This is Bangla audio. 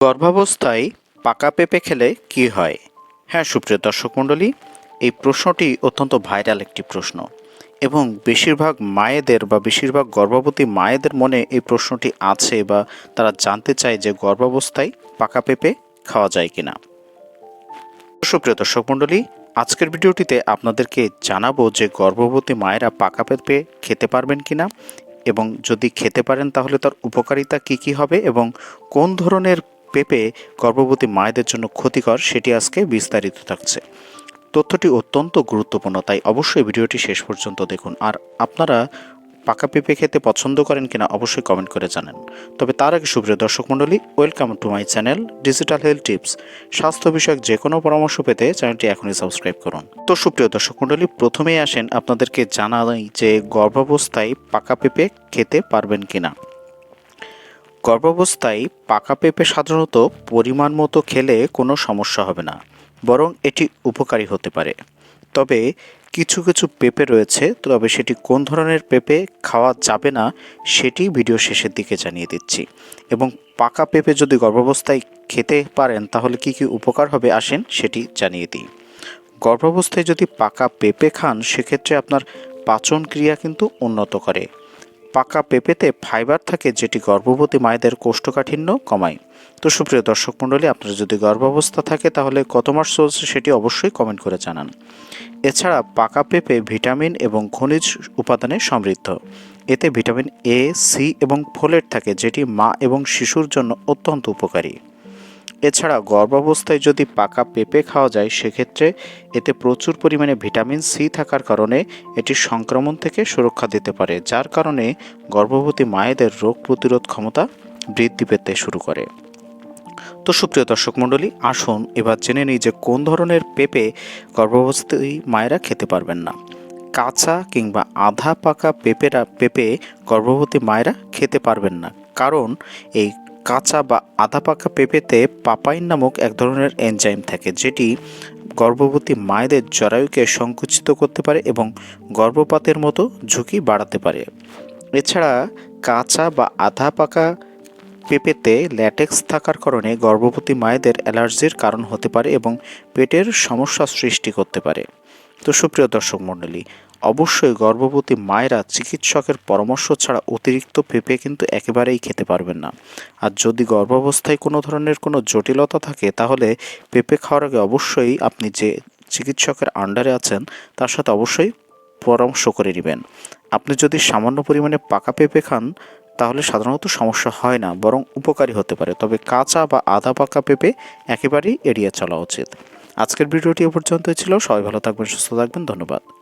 গর্ভাবস্থায় পাকা পেঁপে খেলে কি হয়? হ্যাঁ সুপ্রিয় দর্শক মণ্ডলী, এই প্রশ্নটি অত্যন্ত ভাইরাল একটি প্রশ্ন এবং বেশিরভাগ মায়েদের বা বেশিরভাগ গর্ভবতী মায়েদের মনে এই প্রশ্নটি আছে বা তারা জানতে চায় যে গর্ভাবস্থায় পাকা পেঁপে খাওয়া যায় কিনা। সুপ্রিয় দর্শক মণ্ডলী, আজকের ভিডিওটিতে আপনাদেরকে জানাব যে গর্ভবতী মায়েরা পাকা পেঁপে খেতে পারবেন কিনা এবং যদি খেতে পারেন তাহলে তার উপকারিতা কি কি হবে এবং কোন ধরনের পেঁপে গর্ভবতী মায়েদের জন্য ক্ষতিকর, সেটি আজকে বিস্তারিত থাকছে। তথ্যটি অত্যন্ত গুরুত্বপূর্ণ, তাই অবশ্যই ভিডিওটি শেষ পর্যন্ত দেখুন। আর আপনারা পাকা পেঁপে খেতে পছন্দ করেন কিনা অবশ্যই কমেন্ট করে জানান। তবে তার আগে সুপ্রিয় দর্শক মণ্ডলী, welcome to my channel digital health tips. স্বাস্থ্য বিষয়ক যে কোনো পরামর্শ পেতে চ্যানেলটি এখনই সাবস্ক্রাইব করুন। তো সুপ্রিয় দর্শক মণ্ডলী, প্রথমেই আসেন আপনাদেরকে জানাই যে গর্ভাবস্থায় পাকা পেঁপে খেতে পারবেন কিনা। গর্ভাবস্থায় পাকা পেঁপে সাধারণত পরিমাণ মতো খেলে কোনো সমস্যা হবে না, বরং এটি উপকারী হতে পারে। তবে কিছু কিছু পেঁপে রয়েছে, তবে সেটি কোন ধরনের পেঁপে খাওয়া যাবে না সেটি ভিডিও শেষের দিকে জানিয়ে দিচ্ছি। এবং পাকা পেঁপে যদি গর্ভাবস্থায় খেতে পারেন, তাহলে কি কি উপকার হবে আসেন সেটি জানিয়ে দিই। গর্ভাবস্থায় যদি পাকা পেঁপে খান, সেক্ষেত্রে আপনার পাচন ক্রিয়া কিন্তু উন্নত করে। পাকা পেঁপেতে ফাইবার থাকে যেটি গর্ভবতী মায়েদের কোষ্ঠকাঠিন্য কমায়। তো সুপ্রিয় দর্শক মণ্ডলী, আপনার যদি গর্ভাবস্থা থাকে তাহলে কত মাস চলছে সেটি অবশ্যই কমেন্ট করে জানান। এছাড়া পাকা পেঁপে ভিটামিন এবং খনিজ উপাদানে সমৃদ্ধ। এতে ভিটামিন এ সি এবং ফোলেট থাকে যেটি মা এবং শিশুর জন্য অত্যন্ত উপকারী। এছাড়া গর্ভাবস্থায় যদি পাকা পেঁপে খাওয়া যায়, সেক্ষেত্রে এতে প্রচুর পরিমাণে ভিটামিন সি থাকার কারণে এটি সংক্রমণ থেকে সুরক্ষা দিতে পারে, যার কারণে গর্ভবতী মায়েদের রোগ প্রতিরোধ ক্ষমতা বৃদ্ধি পেতে শুরু করে। তো সুপ্রিয় দর্শক মণ্ডলী, আসুন এবার জেনে নিই যে কোন ধরনের পেঁপে গর্ভাবস্থী মায়েরা খেতে পারবেন না। কাঁচা কিংবা আধা পাকা পেঁপেরা পেঁপে গর্ভবতী মায়েরা খেতে পারবেন না। কারণ এই কাঁচা বা আধা পাকা পেঁপেতে পাপাইন নামক এক ধরনের এনজাইম থাকে, যেটি গর্ভবতী মায়েদের জরায়ুকে সংকুচিত করতে পারে এবং গর্ভপাতের মতো ঝুঁকি বাড়াতে পারে। এছাড়া কাঁচা বা আধা পাকা পেঁপেতে ল্যাটেক্স থাকার কারণে গর্ভবতী মায়েদের অ্যালার্জির কারণ হতে পারে এবং পেটের সমস্যা সৃষ্টি করতে পারে। তো সুপ্রিয় দর্শক মণ্ডলী অবশ্যই গর্ভবতী মায়েরা চিকিৎসকের পরামর্শ ছাড়া অতিরিক্ত পেঁপে কিন্তু একেবারেই খেতে পারবেন না। আর যদি গর্ভাবস্থায় কোনো ধরনের কোনো জটিলতা থাকে, তাহলে পেঁপে খাওয়ার আগে অবশ্যই আপনি যে চিকিৎসকের আন্ডারে আছেন, তার সাথে অবশ্যই পরামর্শ করে নেবেন। আপনি যদি সামান্য পরিমাণে পাকা পেঁপে খান, তাহলে সাধারণত সমস্যা হয় না, বরং উপকারী হতে পারে। তবে কাঁচা বা আধা পাকা পেঁপে একেবারেই এড়িয়ে চলা উচিত। আজকের ভিডিওটি এ পর্যন্তই ছিল। সবাই ভালো থাকবেন, সুস্থ থাকবেন। ধন্যবাদ।